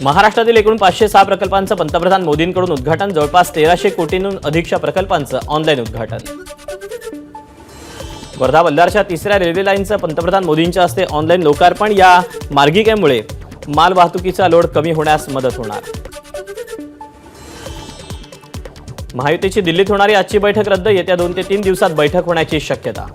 महाराष्ट्रातील एकूण पाचशे सहा प्रकल्पांचं पंतप्रधान मोदींकडून उद्घाटन. जवळपास तेराशे कोटींहून अधिकच्या प्रकल्पांचं ऑनलाईन उद्घाटन. वर्धा बल्लारच्या तिसऱ्या रेल्वे लाईनचं पंतप्रधान मोदींच्या हस्ते ऑनलाईन लोकार्पण. या मार्गिकेमुळे माल वाहतुकीचा लोड कमी होण्यास मदत होणार. महायुतीची दिल्लीत होणारी आजची बैठक रद्द. येत्या दोन ते तीन दिवसात बैठक होण्याची शक्यता.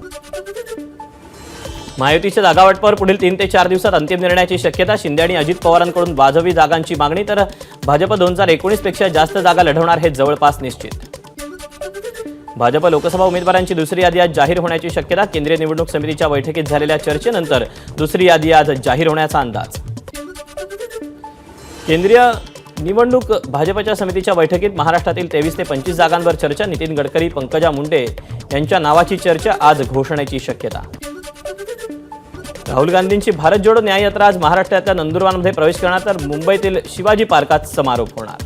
महायुतीच्या जागावाटपावर पुढील तीन ते चार दिवसात अंतिम निर्णयाची शक्यता शिंदे आणि अजित पवारांकडून वाजवी जागांची मागणी तर भाजप दोन हजार एकोणीसपेक्षा जास्त जागा लढवणार हे जवळपास निश्चित. भाजप लोकसभा उमेदवारांची दुसरी यादी आज जाहीर होण्याची शक्यता केंद्रीय निवडणूक समितीच्या बैठकीत झालेल्या चर्चेनंतर दुसरी यादी आज जाहीर होण्याचा अंदाज. केंद्रीय निवडणूक भाजपच्या समितीच्या बैठकीत महाराष्ट्रातील तेवीस ते पंचवीस जागांवर चर्चा नितीन गडकरी पंकजा मुंडे यांच्या नावाची चर्चा आज घोषणेची शक्यता. राहुल गांधींची भारत जोडो न्याययात्रा आज महाराष्ट्रातल्या नंदुरबारमध्ये प्रवेश करणार तर मुंबईतील शिवाजी पार्कात समारोप होणार.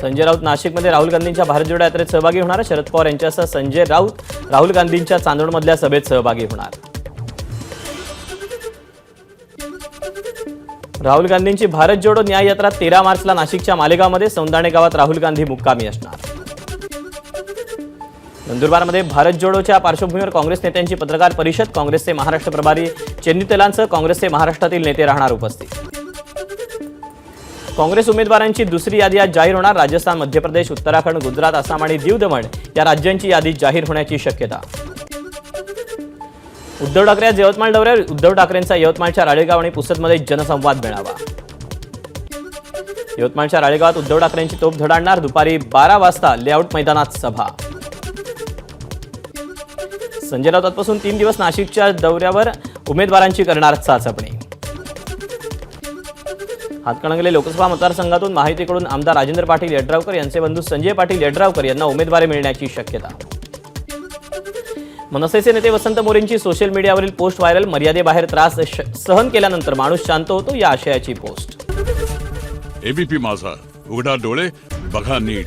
संजय राऊत नाशिकमध्ये राहुल गांधींच्या भारत जोडो यात्रेत सहभागी होणार शरद पवार यांच्यासह संजय राऊत राहुल गांधींच्या चांदोडमधल्या सभेत सहभागी होणार. राहुल गांधींची भारत जोडो न्याय यात्रा तेरा मार्चला नाशिकच्या मालेगावमध्ये सौंदाणे गावात राहुल गांधी मुक्कामी असणार. नंदुरबारमध्ये भारत जोडोच्या पार्श्वभूमीवर काँग्रेस नेत्यांची पत्रकार परिषद काँग्रेसचे महाराष्ट्र प्रभारी चेन्नी काँग्रेसचे महाराष्ट्रातील नेते राहणार उपस्थित. काँग्रेस उमेदवारांची दुसरी यादी आज जाहीर होणार राजस्थान मध्य प्रदेश उत्तराखंड गुजरात आसाम आणि दीव दमण या राज्यांची यादी जाहीर होण्याची शक्यता. उद्धव ठाकरे आज यवतमाळ दौऱ्यावर उद्धव ठाकरेंचा यवतमाळच्या राळेगाव आणि पुसदमध्ये जनसंवाद मेळावा. यवतमाळच्या राळेगावात उद्धव ठाकरेंची तोप धडाडणार दुपारी बारा वाजता लेआउट मैदानात सभा. संजय राऊतांपासून तीन दिवस नाशिकच्या दौऱ्यावर उमेदवारांची करणार चाचपणी. हातकणंगले लोकसभा मतदारसंघातून माहितीकडून आमदार राजेंद्र पाटील यड्रावकर यांचे बंधू संजय पाटील यड्रावकर यांना उमेदवारी मिळण्याची शक्यता. मनसेचे नेते वसंत मोरेंची सोशल मीडियावरील पोस्ट व्हायरल मर्यादेबाहेर त्रास श- सहन केल्यानंतर माणूस शांत होतो या आशयाची पोस्ट. एबीपी माझा. उघडा डोळे बघा नीट.